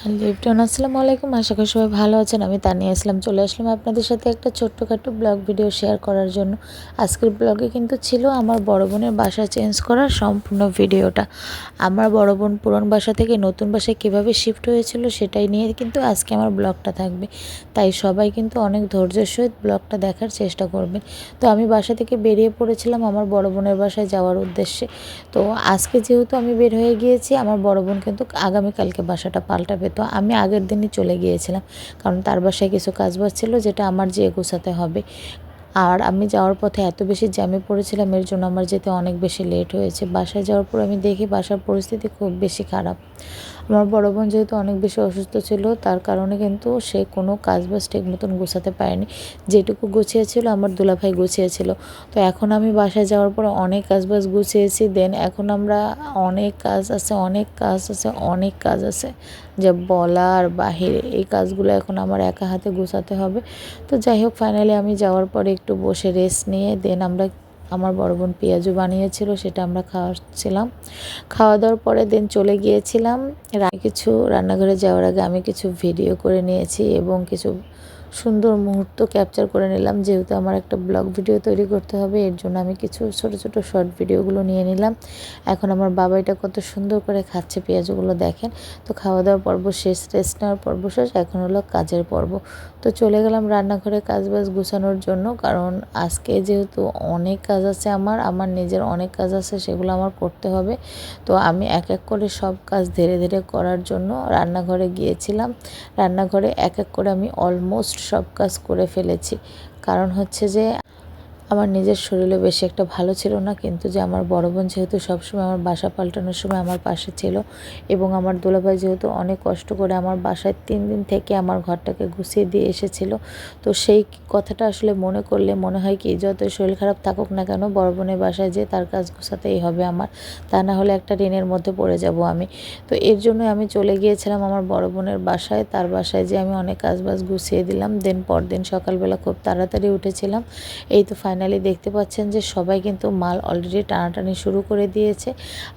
Hello ইফটান আসসালামু আলাইকুম। আশা করি সবাই ভালো আছেন। আমি তানিয়া ইসলাম। চলে আসলাম আপনাদের সাথে একটা ছোট্টখাটো ব্লগ ভিডিও শেয়ার করার জন্য। আজকের ব্লগে কিন্তু ছিল আমার বড় বোনের বাসা চেঞ্জ করার সম্পূর্ণ ভিডিওটা। আমার বড় বোন পুরন বাসা থেকে নতুন বাসায় কীভাবে শিফট হয়েছিল সেটাই নিয়ে কিন্তু আজকে আমার ব্লগটা থাকবে। তাই সবাই কিন্তু অনেক ধৈর্যের সহিত ব্লগটা দেখার চেষ্টা করবেন। তো আমি বাসা থেকে বেরিয়ে পড়েছিলাম আমার বড় বোনের বাসায় যাওয়ার উদ্দেশ্যে। তো আজকে যেহেতু আমি বের হয়ে গিয়েছি, আমার বড় বোন কিন্তু আগামীকালকে বাসাটা পাল্টাবে। তো আমি আগের দিনই চলে গিয়েছিলাম, কারণ তার বাসায় কিছু কাজ বাজ ছিল যেটা আমার যে গোছাতে হবে। আর আমি যাওয়ার পথে এত বেশি জ্যামে পড়েছিলাম, এর জন্য আমার যেতে অনেক বেশি লেট হয়েছে। বাসায় যাওয়ার পর আমি দেখি বাসার পরিস্থিতি খুব বেশি খারাপ। আমার বড় বোন যেহেতু অনেক বেশি অসুস্থ ছিল, তার কারণে কিন্তু সে কোনো কাজ বাজ ঠিক মতন গোছাতে পারেনি। যেটুকু গুছিয়েছিল, আমার দুলাভাই গুছিয়েছিল। তো এখন আমি বাসায় যাওয়ার পর অনেক কাজ বাজ গুছিয়েছি দেন এখন আমরা অনেক কাজ আছে, অনেক কাজ আছে, অনেক কাজ আছে। যে বলার বাহিরে এই কাজগুলো এখন আমার একা হাতে গোছাতে হবে। তো যাই হোক ফাইনালি আমি যাওয়ার পরে একটু বসে রেস্ট নিয়ে দেন আমরা আমার বড় বোন পেঁয়াজু বানিয়েছিল, সেটা আমরা খাওয়াচ্ছিলাম। খাওয়া দাওয়ার পরে দিন চলে গিয়েছিলাম। কিছু রান্নাঘরে যাওয়ার আগে আমি কিছু ভিডিও করে নিয়েছি এবং কিছু সুন্দর মুহূর্ত ক্যাপচার করে নিলাম। যেহেতু আমার একটা ব্লগ ভিডিও তৈরি করতে হবে, এর জন্য আমি কিছু ছোট ছোট শর্ট ভিডিওগুলো নিয়ে নিলাম। এখন আমার বাবা এটা কত সুন্দর করে খাচ্ছে পেঁয়াজগুলো দেখেন। তো খাওয়া দাওয়ার পর্ব শেষ রেস্ট নেওয়ার পর্ব শেষ, এখন হলো কাজের পর্ব। তো চলে গেলাম রান্নাঘরে কাজ বাজ গুছানোর জন্য, কারণ আজকে যেহেতু অনেক কাজ আছে আমার আমার নিজের অনেক কাজ আছে, সেগুলো আমার করতে হবে। তো আমি এক এক করে সব কাজ ধীরে ধীরে করার জন্য রান্নাঘরে গিয়েছিলাম। রান্নাঘরে এক এক করে আমি অলমোস্ট সব কাজ করে ফেলেছি। কারণ হচ্ছে যে আমার নিজের শরীরে বেশি একটা ভালো ছিল না, কিন্তু যে আমার বড় বোন যেহেতু সবসময় আমার বাসা পাল্টানোর সময় আমার পাশে ছিল এবং আমার দুলাভাই যেহেতু অনেক কষ্ট করে আমার বাসায় তিন দিন থেকে আমার ঘরটাকে গুছিয়ে দিয়ে এসেছিল। তো সেই কথাটা আসলে মনে করলে মনে হয় কি, যত শরীর খারাপ থাকুক না কেন, বড় বোনের বাসায় যে তার কাজ গুছাতেই হবে আমার, তা না হলে একটা ঋণের মধ্যে পড়ে যাব আমি। তো এর জন্য আমি চলে গিয়েছিলাম আমার বড় বোনের বাসায়, তার বাসায় যে আমি অনেক কাজ বাজ গুছিয়ে দিলাম। দেন পরদিন সকালবেলা খুব তাড়াতাড়ি উঠেছিলাম। এই তো ফাইনাল ফাইনালি দেখতে পাচ্ছেন যে সবাই কিন্তু মাল অলরেডি টানাটানি শুরু করে দিয়েছে।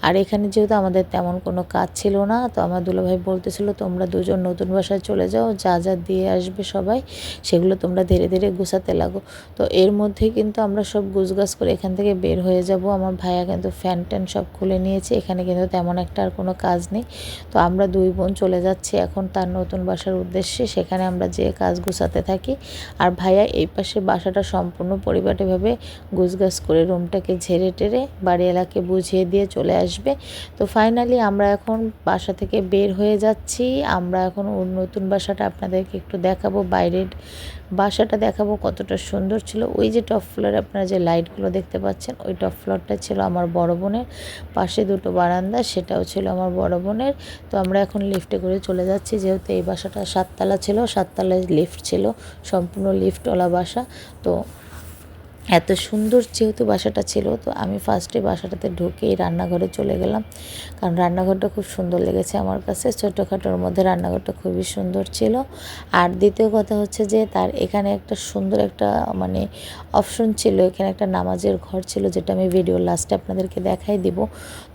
আর এখানে যেহেতু আমাদের তেমন কোনো কাজ ছিল না, তো আমার দুলোভাই বলতেছিল, তোমরা দুজন নতুন বাসায় চলে যাও, যা যা দিয়ে আসবে সবাই, সেগুলো তোমরা ধীরে ধীরে গুছাতে লাগো। তো এর মধ্যে কিন্তু আমরা সব গুছগাছ করে এখান থেকে বের হয়ে যাব। আমার ভাইয়া কিন্তু ফ্যান ট্যান সব খুলে নিয়েছে, এখানে কিন্তু তেমন একটা আর কোনো কাজ নেই। তো আমরা দুই বোন চলে যাচ্ছি এখন তার নতুন বাসার উদ্দেশ্যে, সেখানে আমরা যে কাজ গুছাতে থাকি। আর ভাইয়া এই পাশে বাসাটা সম্পূর্ণ পরিবারভাবে এভাবে গুছগাছ করে রুমটাকে ঝেড়ে টেরে বাড়িওয়ালাকে বুঝিয়ে দিয়ে চলে আসবে। তো ফাইনালি আমরা এখন বাসা থেকে বের হয়ে যাচ্ছি। আমরা এখন নতুন বাসাটা আপনাদেরকে একটু দেখাবো। বাইরের বাসাটা দেখাবো কতটা সুন্দর ছিল। ওই যে টপ ফ্লোরে আপনারা যে লাইটগুলো দেখতে পাচ্ছেন, ওই টপ ফ্লোরটা ছিল আমার বড় বোনের। পাশে দুটো বারান্দা, সেটাও ছিল আমার বড় বোনের। তো আমরা এখন লিফটে করে চলে যাচ্ছি। যেহেতু এই বাসাটা সাততলা ছিল, সাততলায় লিফট ছিল, সম্পূর্ণ লিফটওয়ালা বাসা। তো এত সুন্দর যেহেতু বাসাটা ছিল, তো আমি ফার্স্টে বাসাটাতে ঢুকেই রান্নাঘরে চলে গেলাম। কারণ রান্নাঘরটা খুব সুন্দর লেগেছে আমার কাছে। ছোটোখাটোর মধ্যে রান্নাঘরটা খুবই সুন্দর ছিল। আর দ্বিতীয় কথা হচ্ছে যে, তার এখানে একটা সুন্দর একটা মানে অপশন ছিল। এখানে একটা নামাজের ঘর ছিল, যেটা আমি ভিডিও লাস্টে আপনাদেরকে দেখাই দিব।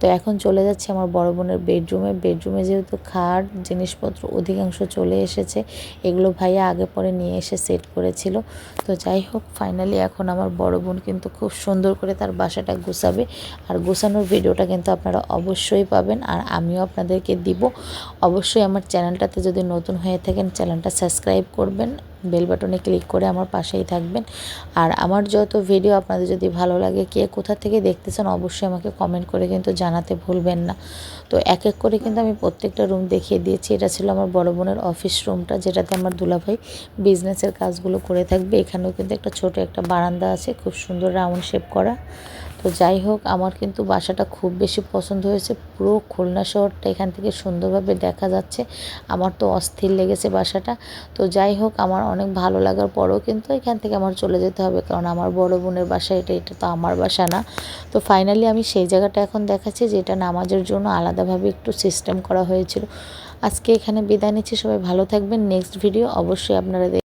তো এখন চলে যাচ্ছে আমার বড় বোনের বেডরুমে বেডরুমে যেহেতু খাট, জিনিসপত্র অধিকাংশ চলে এসেছে। এগুলো ভাইয়া আগে পরে নিয়ে এসে সেট করেছিল। তো যাই হোক ফাইনালি এখন আমার বড় বোন কিন্তু খুব সুন্দর করে তার বাসাটা গুছাবে। আর গুছানোর ভিডিওটা কিন্তু আপনারা অবশ্যই পাবেন। আর আমিও আপনাদেরকে দিব। অবশ্যই আমার চ্যানেলটাতে যদি নতুন হয়ে থাকেন, চ্যানেলটা সাবস্ক্রাইব করবেন। বেল বাটনে ক্লিক করে আমার পাশেই থাকবেন। আর আমার যত ভিডিও আপনাদের যদি ভালো লাগে, কে কোথা থেকে দেখতেছেন, অবশ্যই আমাকে কমেন্ট করে কিন্তু জানাতে ভুলবেন না। তো এক এক করে কিন্তু আমি প্রত্যেকটা রুম দেখিয়ে দিয়েছি। এটা ছিল আমার বড় বোনের অফিস রুমটা যেটাতে আমার দুলাভাই বিজনেসের কাজগুলো করে থাকবে। এখানেও কিন্তু একটা ছোট একটা বারান্দা আছে, খুব সুন্দর রাউন্ড শেপ করা। তো যাই হোক, আমার কিন্তু বাসাটা খুব বেশি পছন্দ হয়েছে। পুরো খুলনা শহরটা এখান থেকে সুন্দরভাবে দেখা যাচ্ছে। আমার তো অস্থির লেগেছে বাসাটা। তো যাই হোক, আমার অনেক ভালো লাগার পরেও কিন্তু এখান থেকে আমার চলে যেতে হবে, কারণ আমার বড় বোনের বাসা, এটা এটা তো আমার বাসা না। তো ফাইনালি আমি সেই জায়গাটা এখন দেখাচ্ছি, যেটা নামাজের জন্য আলাদাভাবে একটু সিস্টেম করা হয়েছিল। আজকে এখানে বিদায় নিচ্ছি, সবাই ভালো থাকবেন। নেক্সট ভিডিও অবশ্যই আপনারা